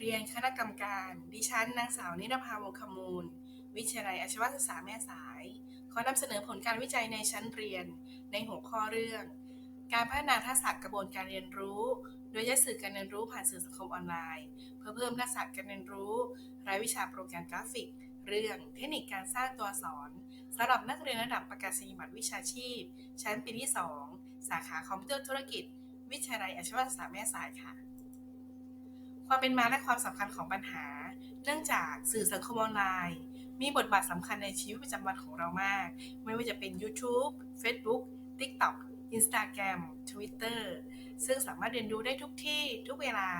เรียนคณะกรรมการ ดิฉันนางสาวนิรภาวงคมูล วิทยาลัยอาชีวศึกษาแม่สาย ขอนำเสนอผลการวิจัยในชั้นเรียน ในหัวข้อเรื่อง การพัฒนาทักษะกระบวนการเรียนรู้ โดยใช้สื่อการเรียนรู้ผ่านสื่อสังคมออนไลน์ เพื่อเพิ่มทักษะการเรียนรู้ รายวิชาโปรแกรมกราฟิก เรื่องเทคนิคการสร้างตัวอักษรสำหรับนักเรียนระดับประกาศนียบัตรวิชาชีพ ชั้นปีที่ 2 สาขาคอมพิวเตอร์ธุรกิจ วิทยาลัยอาชีวศึกษาแม่สายค่ะ ความเป็นมาและความสำคัญของปัญหา เนื่องจากสื่อสังคมออนไลน์ มีบทบาทสำคัญในชีวิตประจำวันของเรามาก ไม่ว่าจะเป็น YouTube Facebook TikTok Instagram Twitter ซึ่งสามารถเรียนรู้ได้ทุกที่ทุกเวลา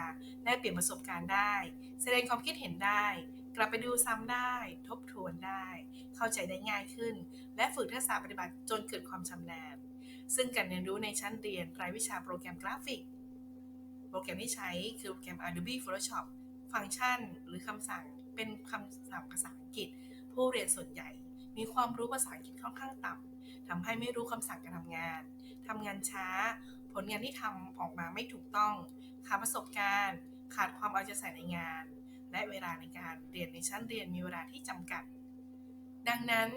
และเปลี่ยนประสบการณ์ได้ แสดงความคิดเห็นได้ กลับไปดูซ้ำได้ ทบทวนได้ เข้าใจได้ง่ายขึ้น และฝึกทักษะปฏิบัติจนเกิดความชำนาญ ซึ่งการเรียนรู้ในชั้นเรียนรายวิชาโปรแกรมกราฟิก โปรแกรมที่ใช้คือโปรแกรม Adobe Photoshop ฟังก์ชันหรือคำสั่งเป็นคำสั่งภาษาอังกฤษ ผู้เรียนส่วนใหญ่ มีความรู้ภาษาอังกฤษค่อนข้างต่ำทำให้ไม่รู้คำสั่งการทำงานทำงานช้า ผลงานที่ทำออกมาไม่ถูกต้อง ขาดประสบการณ์ ขาดความเอาใจใส่ในงาน และเวลาในการเรียนในชั้นเรียนมีเวลาที่จำกัด ดังนั้น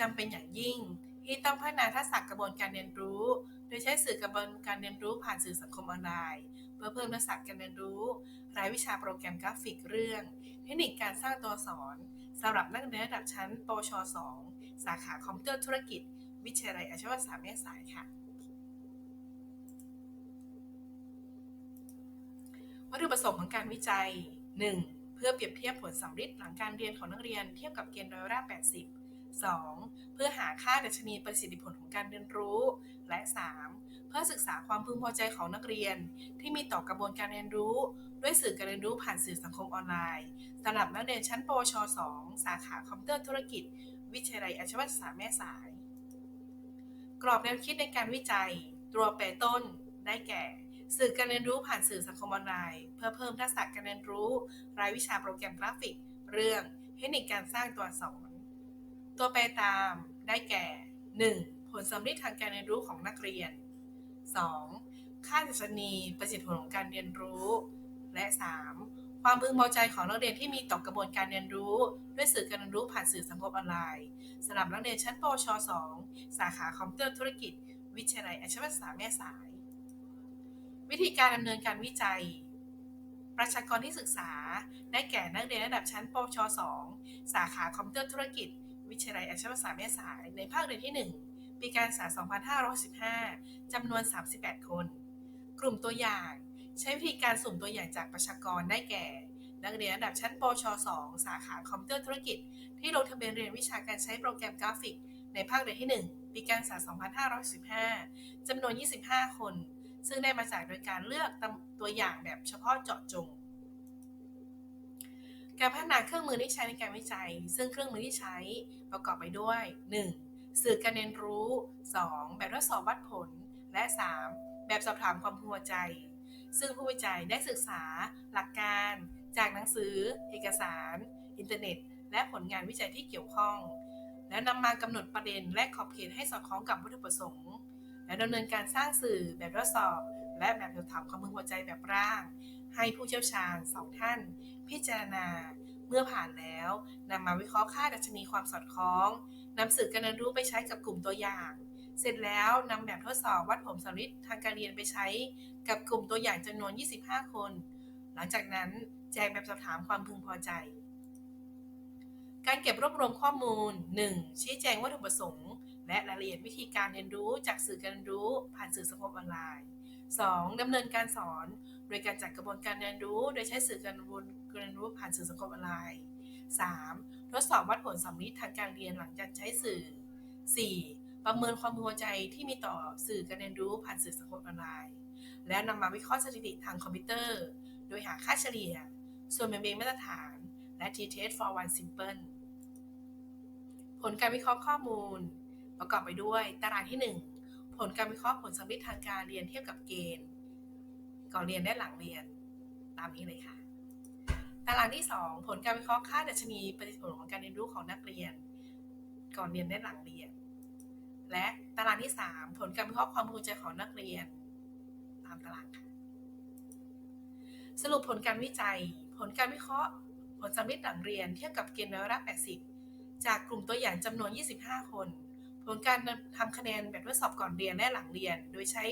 จำเป็นอย่างยิ่งที่ต้องพัฒนาทักษะกระบวนการเรียนรู้ โดยใช้สื่อกระบวนการเรียนรู้ผ่านสื่อสังคมออนไลน์ เพื่อเพิ่มทักษะการเรียนรู้ รายวิชาโปรแกรมกราฟิกเรื่อง เทคนิคการสร้างตัวสอักษรสำหรับนักเรียนระดับชั้น ปช 2 สาขาคอมพิวเตอร์ธุรกิจ วิทยาลัยอาชีวศึกษาแม่สายค่ะวัตถุประสงค์ของการวิจัย 1. เพื่อเปรียบเทียบผลสัมฤทธิ์หลังการเรียนของนักเรียนเทียบกับเกณฑ์ร้อยละ80 2. เพื่อหาค่าดัชนีประสิทธิผลของการเรียนรู้ และ 3. เพื่อศึกษาความพึงพอใจของนักเรียน ที่มีต่อกระบวนการเรียนรู้ ด้วยสื่อการเรียนรู้ผ่านสื่อสังคมออนไลน์สำหรับนักเรียนชั้นปวช 2 สาขาคอมพิวเตอร์ธุรกิจ วิทยาลัยอาชีวศึกษาแม่สาย กรอบแนวคิดในการวิจัย ตัวแปรต้น ได้แก่ สื่อการเรียนรู้ผ่านสื่อสังคมออนไลน์ เพื่อเพิ่มทักษะการเรียนรู้ รายวิชาโปรแกรมกราฟิก เรื่องเทคนิคการสร้างตัวอักษร ตัวแปรตาม ได้แก่ 1. ผลสำเร็จทางการเรียนรู้ของนักเรียน 2. ค่าดัชนีประสิทธิผลของการเรียนรู้ และ 3. ความพึงพอใจของนักเรียนที่มีต่อกระบวนการเรียนรู้ ด้วยสื่อการเรียนรู้ผ่านสื่อสังคมออนไลน์สำหรับนักเรียนชั้นปช 2 สาขาคอมพิวเตอร์ธุรกิจ วิทยาลัยอาชีวศึกษาแม่สาย วิธีการดำเนินการวิจัย ประชากรที่ศึกษา ได้แก่นักเรียนระดับชั้นปช 2 สาขาคอมพิวเตอร์ธุรกิจ วิทยาลัยอาชีวศึกษาแม่สาย ในภาคเรียนที่ 1 ปีการศึกษา 2565จำนวน 38 คน กลุ่มตัวอย่างใช้วิธีการสุ่มตัวอย่างจากประชากรได้แก่ นักเรียนระดับชั้นปช 2 สาขาคอมพิวเตอร์ธุรกิจ ที่ลงทะเบียนเรียนวิชาการใช้โปรแกรมกราฟิก ในภาคเรียนที่ 1 ปีการศึกษา 2515 จำนวน 25 คน ซึ่งได้มาจากโดยการเลือกตัวอย่างแบบเฉพาะเจาะจงการพัฒนาเครื่องมือที่ใช้ในการวิจัย ซึ่งเครื่องมือที่ใช้ประกอบไปด้วย 1. สื่อการเรียนรู้ 2. แบบทดสอบวัดผล และ 3. แบบสอบถามความพึงพอใจ ซึ่งผู้วิจัยได้ศึกษาหลักการ จากหนังสือ เอกสาร อินเทอร์เน็ต และผลงานวิจัยที่เกี่ยวข้อง และนำมากำหนดประเด็นและขอบเขตให้สอดคล้องกับวัตถุประสงค์ และดำเนินการสร้างสื่อแบบทดสอบ และแบบสอบถามความพึงพอใจแบบร่าง ให้ผู้เชี่ยวชาญสองท่าน พิจารณา เมื่อผ่านแล้วนำมาวิเคราะห์ค่าดัชนีความสอดคล้องนำสื่อการเรียนรู้ไปใช้กับกลุ่มตัวอย่าง เสร็จแล้วนำแบบทดสอบวัดผลสำลิดทางการเรียนไปใช้กับกลุ่มตัวอย่างจำนวน 25 คน หลังจากนั้นแจกแบบสอบถามความพึงพอใจ การเก็บรวบรวมข้อมูล 1. ชี้แจงวัตถุประสงค์ และรายละเอียดวิธีการเรียนรู้จากสื่อการเรียนรู้ผ่านสื่อสังคมออนไลน์ 2. ดำเนินการสอน โดยการจัดกระบวนการเรียนรู้ โดยใช้สื่อการเรียนรู้ผ่านสื่อสังคมออนไลน์ 3. ทดสอบวัดผลสำลิดทางการเรียนหลังจากใช้สื่อ 4. ประเมินความพึงพอใจที่มีต่อสื่อการเรียนรู้ผ่านสื่อสังคมออนไลน์ และนำมาวิเคราะห์สถิติทางคอมพิวเตอร์ โดยหาค่าเฉลี่ย ส่วนแบ่งเบนมาตรฐาน และ t-test for one simple ผลการวิเคราะห์ข้อมูล ประกอบไปด้วยตารางที่ 1 ผลการวิเคราะห์ผลสำลิทางการเรียนเทียบกับเกณฑ์ก่อนเรียนและหลังเรียนตามนี้เลยค่ะ ตารางที่ 2 ผลการวิเคราะห์ค่าดัชนีประสิทธิผลของการเรียนรู้ของนักเรียน ก่อนเรียนและหลังเรียน และตารางที่ 3 ผลการวิเคราะห์ความพึงพอใจของนักเรียน ตามตารางค่ะ สรุปผลการวิจัย ผลการวิเคราะห์ ผลสำลิหลังเรียนเทียบกับเกณฑ์ร้อยละ80 จากกลุ่มตัวอย่างจำนวน 25 คน ผลการทำคะแนนแบบทดสอบก่อนเรียนและหลังเรียน โดยใช้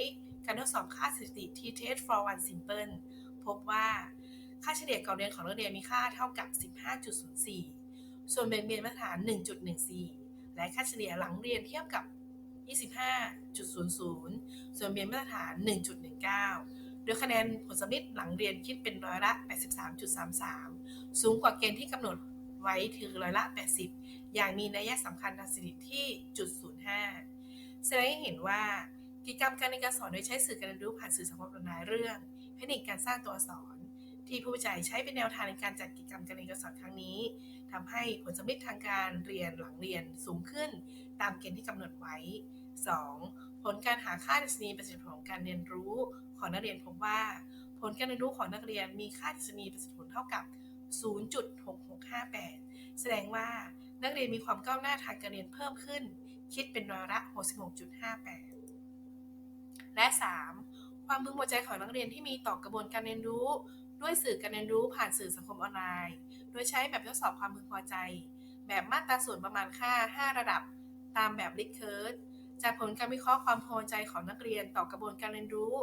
การทดสอบค่าสถิติ T-Test for one simple พบว่าค่าเฉลี่ยก่อนเรียนของนักเรียนมีค่าเท่ากับ 15.04 ส่วนเบนเบียนมาตรฐาน 1.14 และค่าเฉลี่ยหลังเรียนเทียบกับ 25.00 ส่วนเบียนมาตรฐาน 1.19 โดยคะแนนผลสำลิหลังเรียนคิดเป็นร้อยละ 83.33 สูงกว่าเกณฑ์ที่กำหนด ไว้ถึงร้อยละ 80 อย่างมีนัยสำคัญทางสถิติที่จุด05แสดงให้เห็นว่ากิจกรรมการเรียนการสอนโดยใช้สื่อการเรียนรู้ผ่านสื่อสังคมออนไลน์เรื่องเทคนิคการสร้างตัวอักษร ที่ผู้วิจัยใช้เป็นแนวทางในการจัดกิจกรรมการเรียนการสอนครั้งนี้ทำให้ผลสำลิทางการเรียนหลังเรียนสูงขึ้น ตามเกณฑ์ที่กำหนดไว้ 2. ผลการหาค่าดัชนีประสิทธิผลของการเรียนรู้ของนักเรียนพบว่า ผลการเรียนรู้ของนักเรียนมีค่าดัชนีประสิทธิผลเท่ากับ 0.6658 แสดงว่านักเรียนมีความก้าวหน้าทางการเรียนเพิ่มขึ้น คิดเป็นร้อยละ 66.58 และ 3. ความพึงพอใจของนักเรียนที่มีต่อกระบวนการเรียนรู้ ด้วยสื่อการเรียนรู้ผ่านสื่อสังคมออนไลน์ โดยใช้แบบทดสอบความพึงพอใจ แบบมาตราส่วนประมาณค่า 5 ระดับ ตามแบบลิกเคิร์ดจากผลการวิเคราะห์ความพอใจของนักเรียนต่อกระบวนการเรียนรู้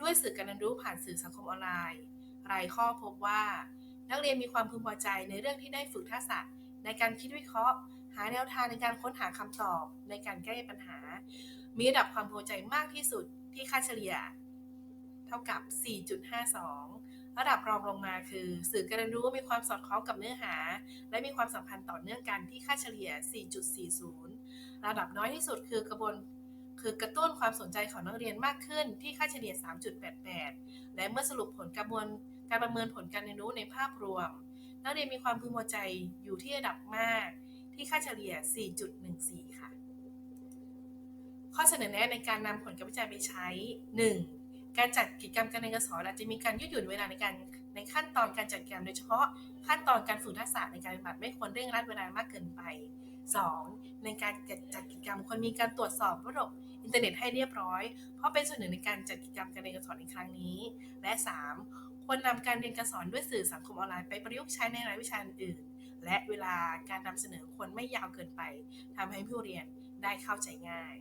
ด้วยสื่อการเรียนรู้ผ่านสื่อสังคมออนไลน์ รายข้อพบว่า นักเรียนมีความพึงพอใจในเรื่องที่ได้ฝึกทักษะ ในการคิดวิเคราะห์ หาแนวทางในการค้นหาคำตอบ ในการแก้ปัญหา มีระดับความพอใจมากที่สุดที่ค่าเฉลี่ย เท่ากับ 4.52 ระดับรองลงมาคือ สื่อการเรียนรู้มีความสอดคล้องกับเนื้อหา และมีความสัมพันธ์ต่อเนื่องกันที่ค่าเฉลี่ย 4.40 ระดับน้อยที่สุดคือกระบวนคือกระตุ้นความสนใจของนักเรียนมากขึ้นที่ค่าเฉลี่ย 3.88 และเมื่อสรุปผลกระบวนการ การประเมินผลการเรียนรู้ในภาพรวม นักเรียนมีความพึงพอใจอยู่ที่ระดับมาก ที่ค่าเฉลี่ย 4.14 ค่ะ ข้อเสนอแนะในการนำผลการวิจัยไปใช้ 1. การจัดกิจกรรมการเรียนการสอนอาจจะมีการยืดหยุ่นเวลาในการในขั้นตอนการจัดกิจกรรมโดยเฉพาะขั้นตอนการฝึกทักษะในการปฏิบัติไม่ควรเร่งรัดเวลามากเกินไป 2. ในการจัดกิจกรรมควรมีการตรวจสอบระบบอินเทอร์เน็ตให้เรียบร้อย เพราะเป็นส่วนหนึ่งในการจัดกิจกรรมการเรียนการสอนในครั้งนี้ และ 3. ควรนำการเรียนการสอนด้วยสื่อสังคมออนไลน์ไปประยุกต์ใช้ในรายวิชาอื่น และเวลาการนำเสนอควรไม่ยาวเกินไปทำให้ผู้เรียนได้เข้าใจง่าย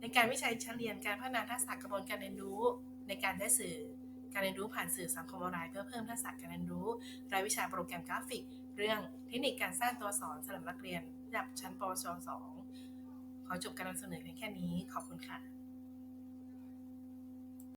ในการวิจัยชั้นเรียนการพัฒนาทักษะกระบวนการเรียนรู้ ในการได้สื่อการเรียนรู้ผ่านสื่อสังคมออนไลน์เพื่อเพิ่มทักษะการเรียนรู้ รายวิชาโปรแกรมกราฟิก เรื่องเทคนิคการสร้างตัวสอนสำหรับนักเรียนระดับชั้นปวช 2 ขอจบการนำเสนอเพียงแค่นี้ ขอบคุณค่ะ